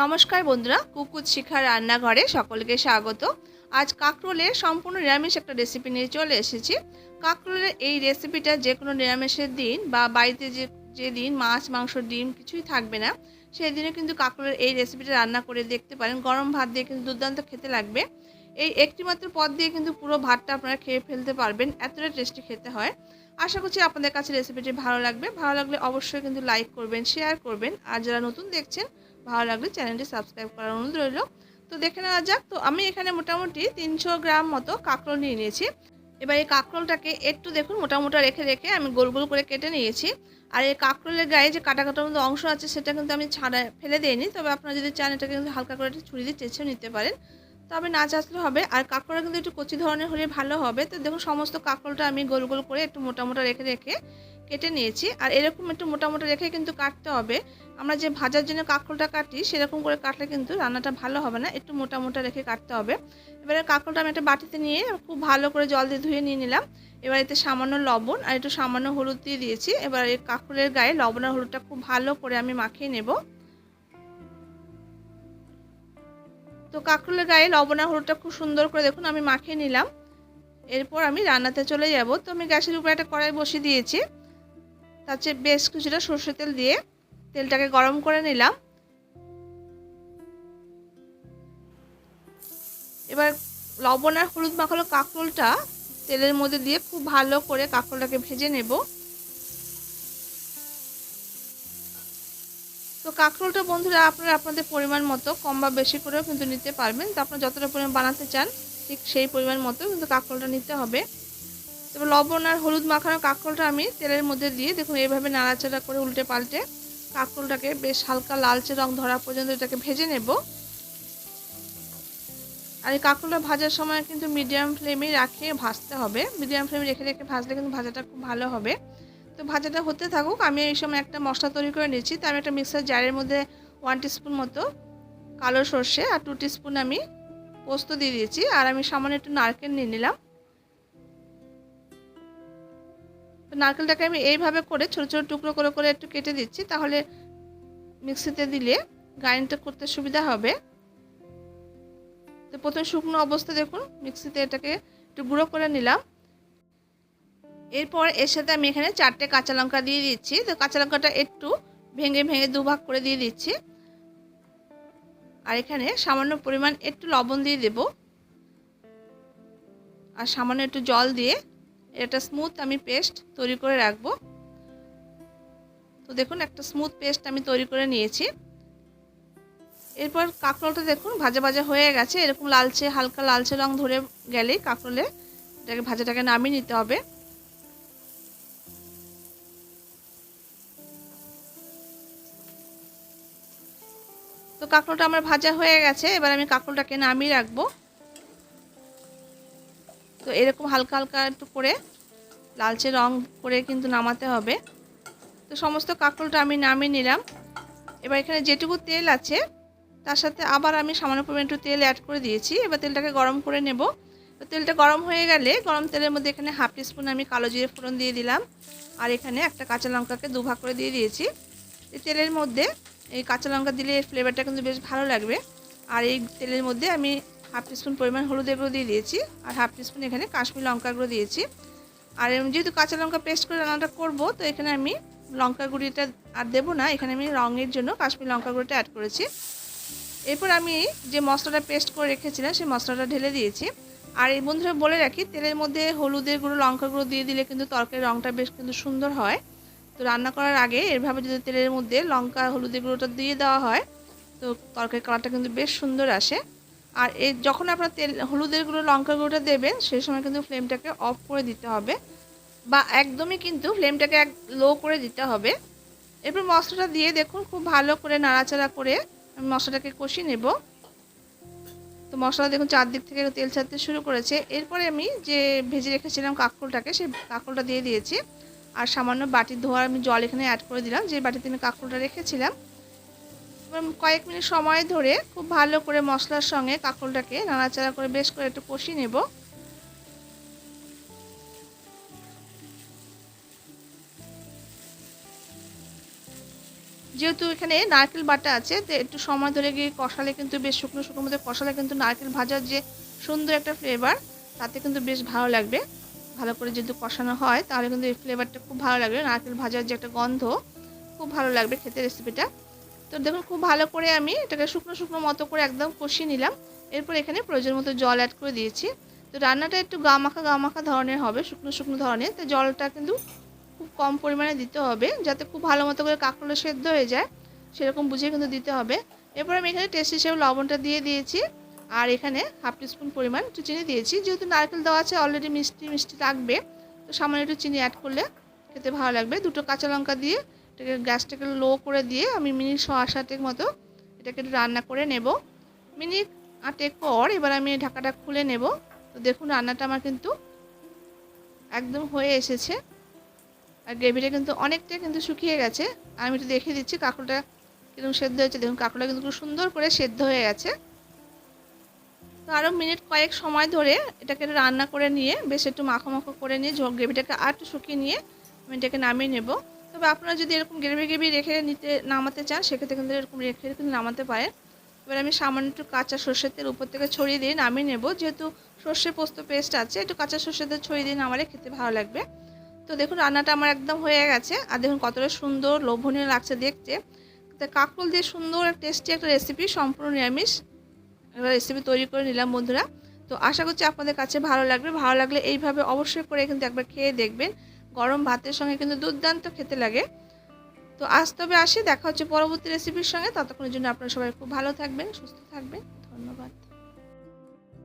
নমস্কার বন্ধুরা কুকুত শিখার রান্নাঘরে সকলকে স্বাগত। আজ কাঁকরোলের সম্পূর্ণ নিরামিষ একটা রেসিপি নিয়ে চলে এসেছি। কাঁকরোলের এই রেসিপিটা যে কোনো নিরামিষের দিন বা বাড়িতে যে যে দিন মাছ, মাংস, ডিম কিছুই থাকবে না সেই দিনে কিন্তু কাঁকরোলের এই রেসিপিটা রান্না করে দেখতে পারেন। গরম ভাত দিয়ে কিন্তু দুর্দান্ত খেতে লাগবে। এই একটি মাত্র পদ দিয়ে কিন্তু পুরো ভাতটা আপনারা খেয়ে ফেলতে পারবেন, এতটা টেস্টি খেতে হয়। আশা করছি আপনাদের কাছে রেসিপিটি ভালো লাগবে। ভালো লাগলে অবশ্যই কিন্তু লাইক করবেন শেয়ার করবেন। আর যারা নতুন দেখছেন ভালো লাগলে চ্যানেলটি সাবস্ক্রাইব করার অনুরোধ রইল। তো দেখে নেওয়া যাক, তো আমি এখানে মোটামুটি তিনশো গ্রাম মতো কাঁকরোল নিয়ে নিয়েছি। এবার এই কাঁকরোলটাকে একটু দেখুন, মোটামোটা রেখে রেখে আমি গোল গোল করে কেটে নিয়েছি। আর এই কাঁকরোলের গায়ে যে কাটা কাটার মতো অংশ আছে, সেটা কিন্তু আমি ছাড়া ফেলে দিইনি। তবে আপনারা যদি চান, এটাকে কিন্তু হালকা করে একটু ছুরি দিয়ে চেঁচেও নিতে পারেন। তবে না চাচলে হবে। আর কাঁকরোলটা কিন্তু একটু কচি ধরনের হলে ভালো হবে। তো দেখুন, সমস্ত কাঁকরোলটা আমি গোল গোল করে একটু মোটা মোটা রেখে রেখে কেটে নিয়েছি। আর এরকম একটু মোটা মোটা রেখে কিন্তু কাটতে হবে। আমরা যে ভাজার জন্য কাঁকরোলটা কাটি, সেরকম করে কাটলে কিন্তু রান্নাটা ভালো হবে না। একটু মোটা মোটা রেখে কাটতে হবে। এবারে কাঁকরোলটা আমি একটা বাটিতে নিয়ে খুব ভালো করে জল দিয়ে ধুয়ে নিয়ে নিলাম। এবার এতে সামান্য লবণ আর একটু সামান্য হলুদ দিয়ে দিয়েছি। এবার এই কাঁকরোলের গায়ে লবণ আর হলুদটা খুব ভালো করে আমি মাখিয়ে নেব। তো কাঁকরোলের গায়ে লবণ আর হলুদটা খুব সুন্দর করে দেখুন, আমি মাখিয়ে নিলাম। এরপর আমি রান্নাতে চলে যাব। তো আমি গ্যাসের উপরে একটা কড়াই বসিয়ে দিয়েছি। তার চেয়ে বেশ কিছুটা সর্ষে তেল দিয়ে তেলটাকে গরম করে নিলাম। এবার লবণ আর হলুদ মাখালো কাঁকরোলটা তেলের মধ্যে দিয়ে খুব ভালো করে কাঁকরোলটাকে ভেজে নেব। তো কাঁকরোলটা বন্ধুরা আপনারা আপনাদের পরিমাণ মতো, কম বা বেশি করেও কিন্তু নিতে পারবেন। তো আপনারা যতটা পরিমাণ বানাতে চান, ঠিক সেই পরিমাণ মতো কিন্তু কাঁকরোলটা নিতে হবে। তবে লবণ আর হলুদ মাখানো কাঁকরোলটা আমি তেলের মধ্যে দিয়ে দেখুন এইভাবে নাড়াচাড়া করে উল্টে পাল্টে কাঁকরোলটাকে বেশ হালকা লালচে রং ধরা পর্যন্ত এটাকে ভেজে নেব। আর এই কাঁকরোলটা ভাজার সময় কিন্তু মিডিয়াম ফ্লেমে রাখে, ভাজতে হবে। মিডিয়াম ফ্লেমে রেখে রেখে ভাজলে কিন্তু ভাজাটা খুব ভালো হবে। তো ভাজাটা হতে থাকুক, আমি এই সময় একটা মশলা তৈরি করে নিচ্ছি তো আমি একটা মিক্সার জারের মধ্যে ওয়ান টিস্পুন মতো কালো সর্ষে আর টু টিস্পুন আমি পোস্ত দিয়ে দিয়েছি। আর আমি সামান্য একটু নারকেল নিয়ে নিলাম। নারকেলটাকে আমি এইভাবে করে ছোটো ছোটো টুকরো করে করে একটু কেটে দিচ্ছি, তাহলে মিক্সিতে দিলে গ্রাইন্ডটা করতে সুবিধা হবে। তো প্রথমে শুকনো অবস্থা দেখুন, মিক্সিতে এটাকে একটু গুঁড়ো করে নিলাম। এরপর এর সাথে আমি এখানে চারটে কাঁচা লঙ্কা দিয়ে দিচ্ছি। তো কাঁচা লঙ্কাটা একটু ভেঙে ভেঙে দুভাগ করে দিয়ে দিচ্ছি। আর এখানে সামান্য পরিমাণ একটু লবণ দিয়ে দেব। আর সামান্য একটু জল দিয়ে এটা স্মুথ আমি পেস্ট তৈরি করে রাখব। তো দেখুন, একটা স্মুথ পেস্ট আমি তৈরি করে নিয়েছি। এরপর কাঁকরোলটা দেখুন, ভাজা ভাজা হয়ে গেছে। এরকম লালচে, হালকা লালচে রং ধরে গেলেই কাঁকরোলে এটাকে ভাজাটাকে নামিয়ে নিতে হবে। তো কাঁকরোলটা আমার ভাজা হয়ে গেছে। এবার আমি কাঁকরোলটাকে নামিয়ে রাখব। তো এরকম হালকা হালকা একটু করে লালচে রং করে কিন্তু নামাতে হবে। তো সমস্ত কাঁকরোলটা আমি নামিয়ে নিলাম। এবার এখানে যেটুকু তেল আছে, তার সাথে আবার আমি সামান্য পরিমাণ একটু তেল অ্যাড করে দিয়েছি। এবার তেলটাকে গরম করে নেব। তো তেলটা গরম হয়ে গেলে গরম তেলের মধ্যে এখানে হাফ টিস্পুন আমি কালো জিরে ফোড়ন দিয়ে দিলাম। আর এখানে একটা কাঁচা লঙ্কাকে দুভাগ করে দিয়ে দিয়েছি। এই তেলের মধ্যে, এই কাঁচা লঙ্কা দিলে ফ্লেভারটা কিন্তু বেশ ভালো লাগবে। আর এই তেলের মধ্যে আমি হাফ টিস্পুন পরিমাণ হলুদের গুঁড়ো দিয়ে দিয়েছি, আর হাফ টিস্পুন এখানে কাশ্মীর লঙ্কা গুঁড়ো দিয়েছি। আর যেহেতু কাঁচা লঙ্কা পেস্ট করে রান্নাটা করব, তো এখানে আমি লঙ্কা গুঁড়িটা আর দেবো না, এখানে আমি রঙের জন্য কাশ্মীর লঙ্কা গুঁড়োটা অ্যাড করেছি। এরপর আমি যে মশলাটা পেস্ট করে রেখেছিলাম, সেই মশলাটা ঢেলে দিয়েছি। আর এই বন্ধুরা বলে রাখি, তেলের মধ্যে হলুদের গুঁড়ো লঙ্কা গুঁড়ো দিয়ে দিলে কিন্তু তরকারির রঙটা বেশ কিন্তু সুন্দর হয়। তো রান্না করার আগে এভাবে যদি তেলের মধ্যে লঙ্কা হলুদের গুঁড়োটা দিয়ে দেওয়া হয়, তো তরকারির কালারটা কিন্তু বেশ সুন্দর আসে। আর এই যখন আপনার তেল, হলুদের গুঁড়ো লঙ্কা গুঁড়োটা দেবেন, সেই সময় কিন্তু ফ্লেমটাকে অফ করে দিতে হবে। বা একদমই কিন্তু ফ্লেমটাকে এক লো করে দিতে হবে। এরপর মশলাটা দিয়ে দেখুন, খুব ভালো করে নাড়াচাড়া করে আমি মশলাটাকে কষিয়ে নেব। তো মশলা দেখুন, চারদিক থেকে তেল ছাড়তে শুরু করেছে। এরপরে আমি যে ভেজে রেখেছিলাম কাঁকরোলটাকে, সেই কাঁকরোলটা দিয়ে দিয়েছি। আর সামান্য বাটির ধোয়ার আমি জল এখানে অ্যাড করে দিলাম। যে বাটিতে আমি কাঁকরোলটা রেখেছিলাম কয়েক মিনিট সময় ধরে খুব ভালো করে মশলার সঙ্গে কাঁকরোলটাকে নাড়াচাড়া করে বেশ করে একটু কষিয়ে নেব। যেহেতু এখানে নারকেল বাটা আছে, তো একটু সময় ধরে গিয়ে কষালে কিন্তু বেশ শুকনো শুকনো মধ্যে কষালে কিন্তু নারকেল ভাজার যে সুন্দর একটা ফ্লেভার তাতে কিন্তু বেশ ভালো লাগবে। ভালো করে যদি কষানো হয়, তাহলে কিন্তু এই ফ্লেভারটা খুব ভালো লাগবে। নারকেল ভাজার যে একটা গন্ধ, খুব ভালো লাগবে খেতে রেসিপিটা তো দেখুন, খুব ভালো করে আমি এটাকে শুকনো শুকনো মতো করে একদম কষিয়ে নিলাম। এরপর এখানে প্রয়োজন মতো জল অ্যাড করে দিয়েছি। তো রান্নাটা একটু গা মাখা গা মাখা ধরনের হবে, শুকনো শুকনো ধরনের। তো জলটা কিন্তু খুব কম পরিমাণে দিতে হবে, যাতে খুব ভালো মতো করে কাঁকড়ো সেদ্ধ হয়ে যায়, সেরকম বুঝে কিন্তু দিতে হবে। এরপর আমি এখানে টেস্ট হিসেবে লবণটা দিয়ে দিয়েছি, আর এখানে হাফ টিস্পুন পরিমাণ একটু চিনি দিয়েছি। যেহেতু নারকেল দেওয়া আছে অলরেডি মিষ্টি মিষ্টি লাগবে, তো সামান্য একটু চিনি অ্যাড করলে খেতে ভালো লাগবে। দুটো কাঁচা লঙ্কা দিয়ে এটাকে গ্যাসটাকে লো করে দিয়ে আমি মিনিট ছ সাতেক মতো এটাকে রান্না করে নেব। মিনিট আটেক পর এবার আমি ঢাকাটা খুলে নেব। তো দেখুন রান্নাটা আমার কিন্তু একদম হয়ে এসেছে। আর গ্রেভিটা কিন্তু অনেকটা কিন্তু শুকিয়ে গেছে। আমি একটু দেখে দিচ্ছি কাঁকড়টা কীরকম সেদ্ধ হয়েছে। দেখুন কাঁকড়টা কিন্তু খুব সুন্দর করে সেদ্ধ হয়ে গেছে। তো আরও মিনিট কয়েক সময় ধরে এটাকে রান্না করে নিয়ে বেশ একটু মাখো মাখো করে নিয়ে গ্রেভিটাকে আর একটু শুকিয়ে নিয়ে আমি এটাকে নামিয়ে নেব। তবে আপনারা যদি এরকম গ্রেভি গ্রেভি রেখে নিতে নামাতে চান, সেক্ষেত্রে কিন্তু এরকম রেখে কিন্তু নামাতে পারেন। এবার আমি সামান্য একটু কাঁচা সর্ষের তেল উপর থেকে ছড়িয়ে দিয়ে নামিয়ে নেব। যেহেতু সর্ষে পোস্ত পেস্ট আছে, একটু কাঁচা সর্ষের তেল ছড়িয়ে দিয়ে নামালে খেতে ভালো লাগবে। তো দেখুন, রান্নাটা আমার একদম হয়ে গেছে। আর দেখুন, কতটা সুন্দর, লোভনীয় লাগছে দেখতে। তো কাকরোল দিয়ে সুন্দর একটা টেস্টি একটা রেসিপি সম্পূর্ণ নিরামিষ রেসিপি তৈরি করে নিলাম বন্ধুরা। তো আশা করছি আপনাদের কাছে ভালো লাগবে। ভালো লাগলে এইভাবে অবশ্যই করে কিন্তু একবার খেয়ে দেখবেন। গরম ভাতের সঙ্গে কিন্তু দুর্দান্ত খেতে লাগে। তো আজ তবে আসি, দেখা হচ্ছে পরবর্তী রেসিপির সঙ্গে। ততক্ষণের জন্য আপনারা সবাই খুব ভালো থাকবেন, সুস্থ থাকবেন। ধন্যবাদ।